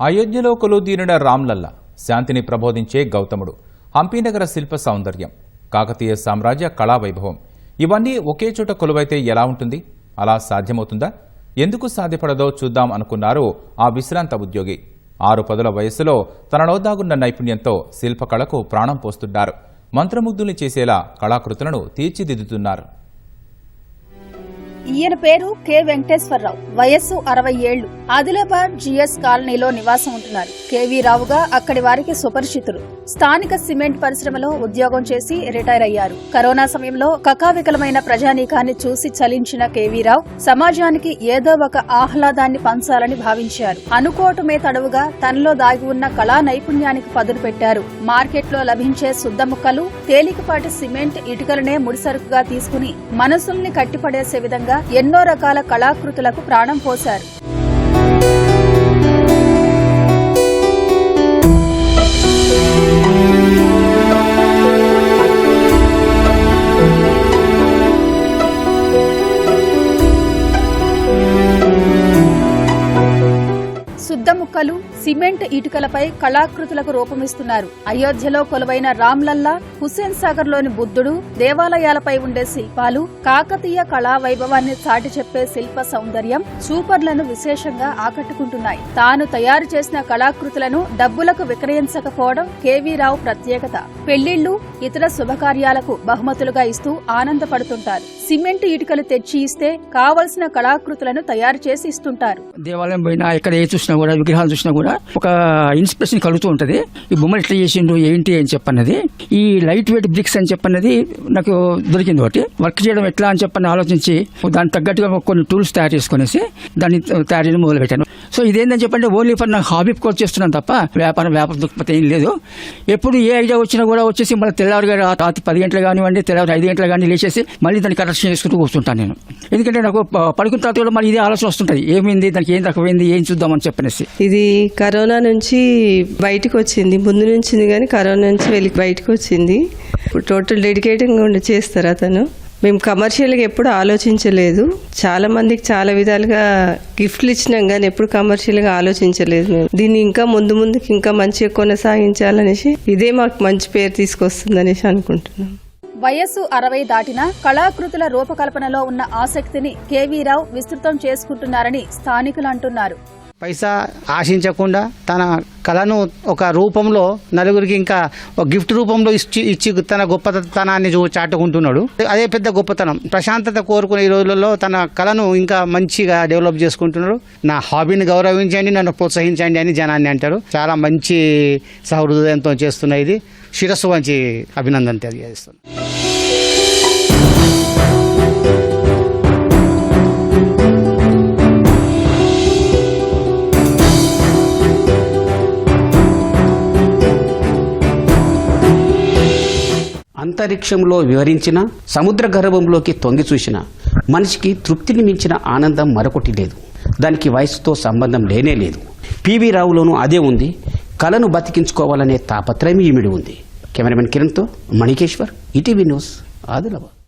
అయోధ్యలో కొలుదీరిన రామ్లల్ల శాంతిని ప్రబోధించే గౌతముడు హంపీనగర శిల్ప సౌందర్యం కాకతీయ సామ్రాజ్య కళా వైభవం ఇవన్నీ ఒకే చోట కొలువైతే ఎలా ఉంటుంది? అలా సాధ్యమవుతుందా? ఎందుకు సాధ్యపడదో చూద్దాం అనుకున్నారు ఆ విశ్రాంత ఉద్యోగి. ఆరు పదుల వయస్సులో తనలో దాగున్న నైపుణ్యంతో శిల్పకళకు ప్రాణం పోస్తున్నారు. మంత్రముగ్ధుల్ని చేసేలా కళాకృతులను తీర్చిదిద్దుతున్నారు. ఈయన పేరు కె వెంకటేశ్వరరావు. వయస్సు అరవై ఏళ్ళు ఆదిలాబాద్ జిఎస్ కాలనీలో నివాసం ఉంటున్నారు. కేవీ రావుగా అక్కడి వారికి సుపరిచితులు. స్థానిక సిమెంట్ పరిశ్రమలో ఉద్యోగం చేసి రిటైర్ అయ్యారు. కరోనా సమయంలో కకావికలమైన ప్రజానీకాన్ని చూసి చలించిన కేవీరావు సమాజానికి ఏదో ఒక ఆహ్లాదాన్ని పంచాలని భావించారు. అనుకోవటమే తడవుగా తనలో దాగి ఉన్న కళా నైపుణ్యానికి పదును పెట్టారు. మార్కెట్లో లభించే శుద్ధ ముక్కలు తేలికపాటి సిమెంట్ ఇటుకలనే ముడిసరుకుగా తీసుకుని మనసుల్ని కట్టిపడేసే విధంగా ఎన్నో రకాల కళాకృతులకు ప్రాణం పోశారు. కుక్కలు ముక్కలు సిమెంట్ ఇటుకలపై కళాకృతులకు రూపమిస్తున్నారు. అయోధ్యలో కొలువైన రామ్లల్లా హుస్సేన్ సాగర్లోని బుద్ధుడు దేవాలయాలపై ఉండే శిల్పాలు కాకతీయ కళా వైభవాన్ని చాటి చెప్పే శిల్ప సౌందర్యం సూపర్లను విశేషంగా ఆకట్టుకుంటున్నాయి. తాను తయారు చేసిన కళాకృతులను డబ్బులకు విక్రయించకపోవడం కేవీరావు ప్రత్యేకత. పెళ్ళిళ్ళు ఇతర శుభకార్యాలకు బహుమతులుగా ఇస్తూ ఆనందపడుతుంటారు. సిమెంట్ ఇటుకలు తెచ్చి ఇస్తే కావలసిన కళాకృతులను తయారు చేసి ఇస్తుంటారు. దేవాలయం పోయినా ఎక్కడ ఏ చూసినా కూడా విగ్రహాలు చూసినా కూడా ఒక ఇన్స్పిరేషన్ కలుగుతూ ఉంటుంది. ఈ బొమ్మలు ఎట్లా చేసిండు ఏంటి అని చెప్పన్నది. ఈ లైట్ వెయిట్ బ్రిక్స్ అని చెప్పన్నది నాకు దొరికింది ఒకటి. వర్క్ చేయడం ఎట్లా అని చెప్పని ఆలోచించి దానికి తగ్గట్టుగా కొన్ని టూల్స్ తయారు చేసుకునేసి దాన్ని తయారు చేయడం మొదలు పెట్టాను సో ఇదేందని చెప్పంటే ఓన్లీ ఫర్ నాకు హాబీ కోర్స్ చేస్తున్నాను తప్ప వ్యాపారం వ్యాపార దృక్పథం ఏం లేదు. ఎప్పుడు ఏ ఐడియా వచ్చినా కూడా వచ్చేసి మళ్ళీ తెల్లవారుగా రాత్రి పది గంటలు కానివ్వండి తెల్లవారు ఐదు గంటలు కానీ లేచేసి మళ్ళీ దాన్ని కరెక్షన్ చేసుకుంటూ కూర్చుంటాను నేను. ఎందుకంటే నాకు పడుకున్న తర్వాత కూడా మళ్ళీ ఇదే ఆలోచన వస్తుంటుంది. ఏమైంది దానికి ఏం తక్కువైంది ఏం చూద్దామని చెప్పనేసి. ఇది కరోనా నుంచి బయటకు వచ్చింది. ముందు నుంచి కానీ కరోనా నుంచి వెళ్ళి బయటకు వచ్చింది. ఇప్పుడు టోటల్ డెడికేటింగ్ ఉండి చేస్తారు అతను. మేము కమర్షియల్గా ఎప్పుడు ఆలోచించలేదు. చాలా మందికి చాలా విధాలుగా గిఫ్ట్లు ఇచ్చినాం కానీ ఎప్పుడు కమర్షియల్గా ఆలోచించలేదు మేము. దీన్ని ఇంకా ముందు ముందుకు ఇంకా మంచిగా కొనసాగించాలనేసి ఇదే మాకు మంచి పేరు తీసుకొస్తుందనేసి అనుకుంటున్నాం. వయస్సు అరవై దాటిన కళాకృతుల రూపకల్పనలో ఉన్న ఆసక్తిని కేవీ రావు విస్తృతం చేసుకుంటున్నారని స్థానికులు అంటున్నారు. పైసా ఆశించకుండా తన కళను ఒక రూపంలో నలుగురికి ఇంకా ఒక గిఫ్ట్ రూపంలో ఇచ్చి ఇచ్చి తన గొప్పతనాన్ని చాటుకుంటున్నాడు. అదే పెద్ద గొప్పతనం. ప్రశాంతత కోరుకునే ఈ రోజులలో తన కళను ఇంకా మంచిగా డెవలప్ చేసుకుంటున్నాడు. నా హాబీని గౌరవించండి నన్ను ప్రోత్సహించండి అని జనాన్ని అంటారు. చాలా మంచి సహృదయంతో చేస్తున్న ఇది. శిరస్సు మంచి అభినందన తెలియజేస్తుంది అంతరిక్షంలో వివరించిన సముద్ర గర్భంలోకి తొంగి చూసిన మనిషికి తృప్తిని మించిన ఆనందం మరొకటి లేదు. దానికి వయసుతో సంబంధం లేనే లేదు. పివి రావులోనూ అదే ఉంది. కళను బతికించుకోవాలనే తాపత్రయం ఈమిడి ఉంది. కెమెరామెన్ కిరణ్తో మణికేశ్వర్ ఈటీవీ న్యూస్ ఆదిలాబాద్.